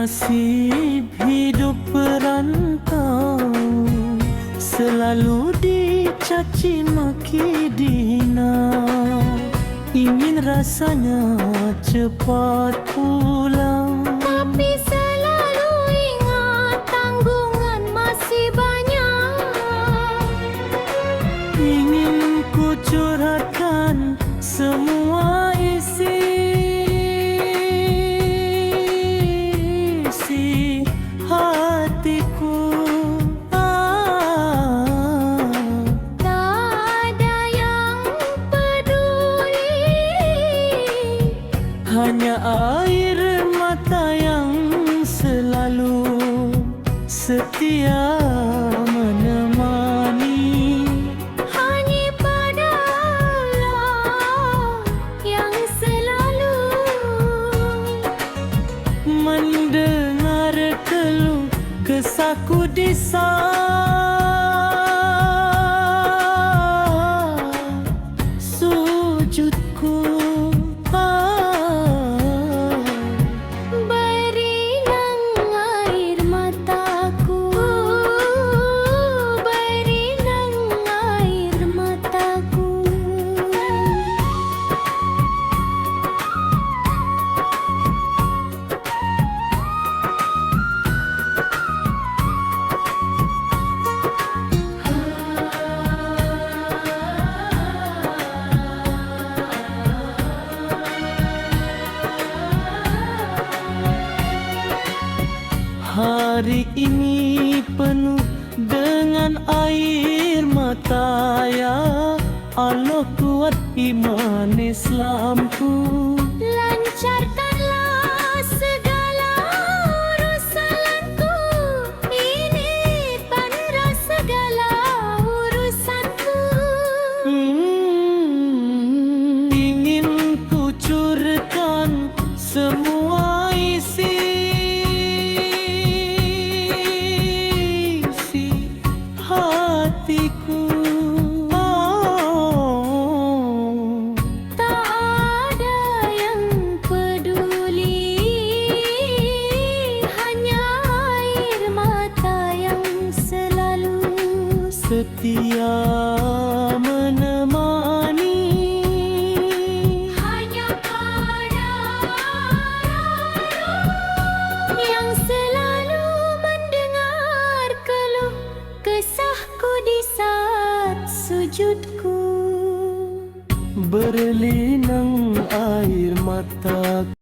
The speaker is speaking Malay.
Nasib hidup perantau Selalu dicaci maki dina Ingin rasanya cepat pulang. Tapi selalu ingat tanggungan masih banyak. Ingin ku curhatkan semua Hanya air mata yang selalu setia menemani. Hanya pada Allah yang selalu mendengar keluh kesahku di saat Hari ini penuh dengan air mata ya Allah kuat iman Islamku setia menemani. Hanya pada yang selalu mendengar keluh kesahku di saat sujudku. Berlinang air mata